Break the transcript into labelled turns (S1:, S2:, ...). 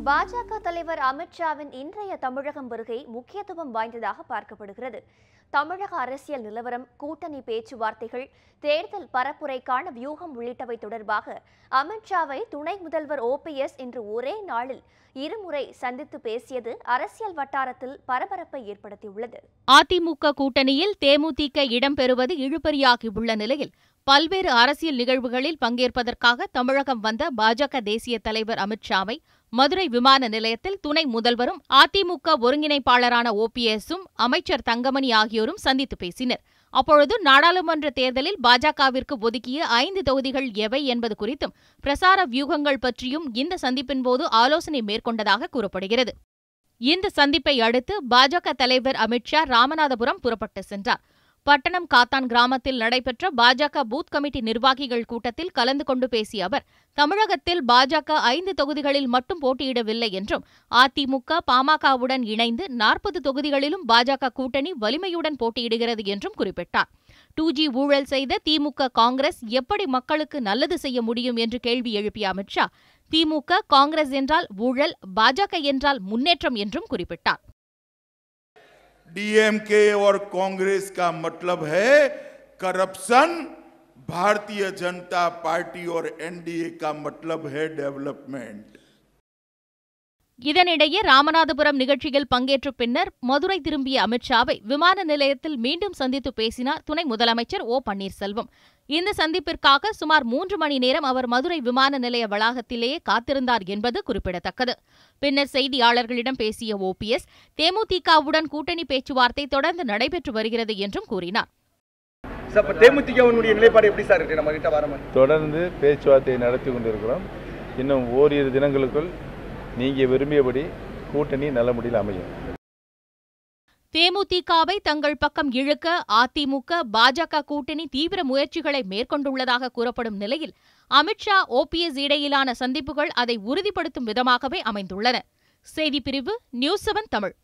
S1: பாஜக தலைவர் அமித்ஷாவின் இன்றைய தமிழகம் வருகை முக்கியத்துவம் வாய்ந்ததாக பார்க்கப்படுகிறது. தமிழக அரசியல் நிலவரம் கூட்டணி பேச்சுவார்த்தைகள் தேர்தல் பரப்புரைக்கான வியூகம் உள்ளிட்டவை தொடர்பாக அமித்ஷாவை துணை முதல்வர் ஓபிஎஸ் இன்று ஒரே நாளில் இருமுறை சந்தித்து பேசியது அரசியல் வட்டாரத்தில் பரபரப்பை ஏற்படுத்தியுள்ளது.
S2: அதிமுக கூட்டணியில் தேமுதிக இடம்பெறுவது இழுபறியாகியுள்ள நிலையில் பல்வேறு அரசியல் நிகழ்வுகளில் பங்கேற்பதற்காக தமிழகம் வந்த பாஜக தேசிய தலைவர் அமித்ஷாவை மதுரை விமான நிலையத்தில் துணை முதல்வரும் அதிமுக ஒருங்கிணைப்பாளரான ஓபிஎஸும் அமைச்சர் தங்கமணி ஆகியோரும் சந்தித்து பேசினர். அப்பொழுது நாடாளுமன்ற தேர்தலில் பாஜகவிற்கு ஒதுக்கிய ஐந்து தொகுதிகள் எவை என்பது குறித்தும் பிரசார வியூகங்கள் பற்றியும் இந்த சந்திப்பின்போது ஆலோசனை மேற்கொண்டதாக கூறப்படுகிறது. இந்த சந்திப்பை அடுத்து பாஜக தலைவர் அமித்ஷா ராமநாதபுரம் புறப்பட்டு சென்றார். பட்டணம் காத்தான் கிராமத்தில் நடைபெற்ற பாஜக பூத் கமிட்டி நிர்வாகிகள் கூட்டத்தில் கலந்து கொண்டு பேசிய அவர் தமிழகத்தில் பாஜக ஐந்து தொகுதிகளில் மட்டும் போட்டியிடவில்லை என்றும் அதிமுக பாமகவுடன் இணைந்து நாற்பது தொகுதிகளிலும் பாஜக கூட்டணி வலிமையுடன் போட்டியிடுகிறது என்றும் குறிப்பிட்டார். டூ ஜி ஊழல் செய்த திமுக காங்கிரஸ் எப்படி மக்களுக்கு நல்லது செய்ய முடியும் என்று கேள்வி எழுப்பிய அமித்ஷா திமுக காங்கிரஸ் என்றால் ஊழல் பாஜக என்றால் முன்னேற்றம் என்றும் குறிப்பிட்டார்.
S3: डीएमके और कांग्रेस का मतलब है करप्शन, भारतीय जनता पार्टी और एनडीए का मतलब है डेवलपमेंट।
S2: இதனிடையே ராமநாதபுரம் நிகழ்ச்சியில் பங்கேற்ற பின்னர் மதுரை திரும்பிய அமித்ஷாவை விமான நிலையத்தில் மீண்டும் சந்தித்து பேசினார் துணை முதலமைச்சர் ஓ பன்னீர்செல்வம். இந்த சந்திப்பிற்காக சுமார் மூன்று மணி நேரம் அவர் மதுரை விமான நிலைய வளாகத்திலேயே காத்திருந்தார் என்பது குறிப்பிடத்தக்கது. பின்னர் செய்தியாளர்களிடம் பேசிய ஓபிஎஸ் தேமுதிகவுடன் கூட்டணி பேச்சுவார்த்தை தொடர்ந்து நடைபெற்று வருகிறது என்றும் கூறினார்.
S4: சார் இப்போ தேமுதிகவினுடைய நிலைப்பாடு எப்படி சார் இருக்கு? நம்ம கிட்ட வர மாதிரி.
S5: தொடர்ந்து பேச்சுவார்த்தை நடத்தி கொண்டிருக்கிறோம். இன்னும் ஓரிரு தினங்களுக்குள் நீங்கள் விரும்பியபடி கூட்டணி நல்ல முறையில் அமையும்.
S2: தேமுதிகவை தங்கள் பக்கம் இழுக்க அதிமுக பாஜக கூட்டணி தீவிர முயற்சிகளை மேற்கொண்டுள்ளதாக கூறப்படும் நிலையில் அமித்ஷா ஓபிஎஸ் இடையிலான சந்திப்புகள் அதை உறுதிப்படுத்தும் விதமாகவே அமைந்துள்ளன. செய்திப்பிரிவு நியூஸ் செவன் தமிழ்.